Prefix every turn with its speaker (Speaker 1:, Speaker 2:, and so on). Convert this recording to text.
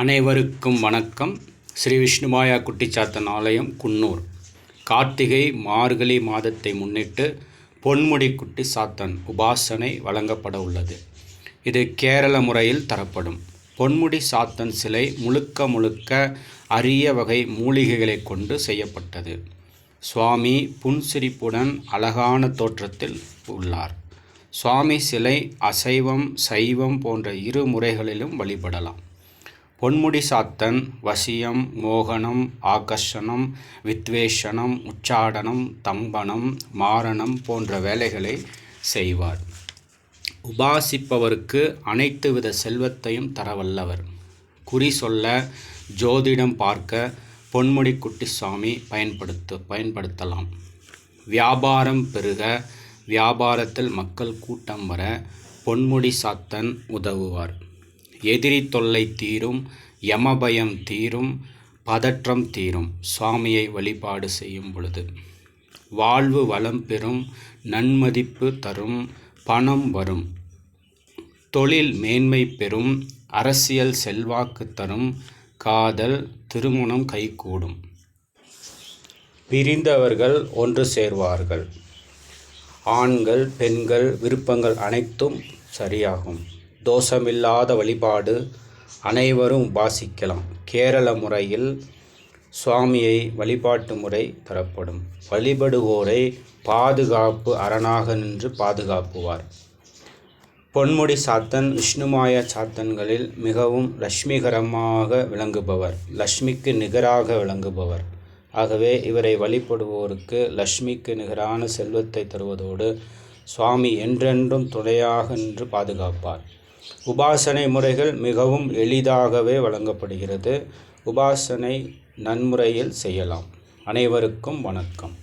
Speaker 1: அனைவருக்கும் வணக்கம். ஸ்ரீ விஷ்ணுமாயா குட்டிச்சாத்தன் ஆலயம் குன்னூர். கார்த்திகை மார்கழி மாதத்தை முன்னிட்டு பொன்முடி குட்டி சாத்தன் உபாசனை வழங்கப்பட உள்ளது. இது கேரள முறையில் தரப்படும். பொன்முடி சாத்தன் சிலை முழுக்க முழுக்க அரிய வகை மூலிகைகளை கொண்டு செய்யப்பட்டது. சுவாமி புன்சிரிப்புடன் அழகான தோற்றத்தில் உள்ளார். சுவாமி சிலை அசைவம் சைவம் போன்ற இரு முறைகளிலும் வழிபடலாம். பொன்முடி சாத்தன் வசியம் மோகனம் ஆகர்ஷணம் வித்வேஷனம் உச்சாடனம் தம்பனம் மாரணம் போன்ற வேலைகளை செய்வார். உபாசிப்பவருக்கு அனைத்து வித செல்வத்தையும் தரவல்லவர். குறி சொல்ல ஜோதிடம் பார்க்க பொன்முடி குட்டிசாமி பயன்படுத்து பயன்படுத்தலாம். வியாபாரம் பெருக வியாபாரத்தில் மக்கள் கூட்டம் வர பொன்முடி சாத்தன் உதவுவார். எதிரி தொல்லை தீரும் யமபயம் தீரும் பதற்றம் தீரும். சுவாமியை வழிபாடு செய்யும் பொழுது வாழ்வு வளம் பெறும் நன்மதிப்பு தரும் பணம் வரும். தொழில் மேன்மை பெறும் அரசியல் செல்வாக்கு தரும் காதல் திருமணம் கைகூடும். பிரிந்தவர்கள் ஒன்று சேர்வார்கள். ஆண்கள் பெண்கள் விருப்பங்கள் அனைத்தும் சரியாகும். தோஷமில்லாத வழிபாடு அனைவரும் உபாசிக்கலாம். கேரள முறையில் சுவாமியை வழிபாட்டு முறை தரப்படும். வழிபடுவோரை பாதுகாப்பு அரணாக நின்று பாதுகாப்புவார். பொன்முடி சாத்தன் விஷ்ணுமாய சாத்தன்களில் மிகவும் லட்சுமிகரமாக விளங்குபவர். லக்ஷ்மிக்கு நிகராக விளங்குபவர். ஆகவே இவரை வழிபடுவோருக்கு லக்ஷ்மிக்கு நிகரான செல்வத்தை தருவதோடு சுவாமி என்றென்றும் துணையாக நின்று பாதுகாப்பார். உபாசனை முறைகள் மிகவும் எளிதாகவே வழங்கப்படுகிறது. உபாசனை நன்முறையில் செய்யலாம். அனைவருக்கும் வணக்கம்.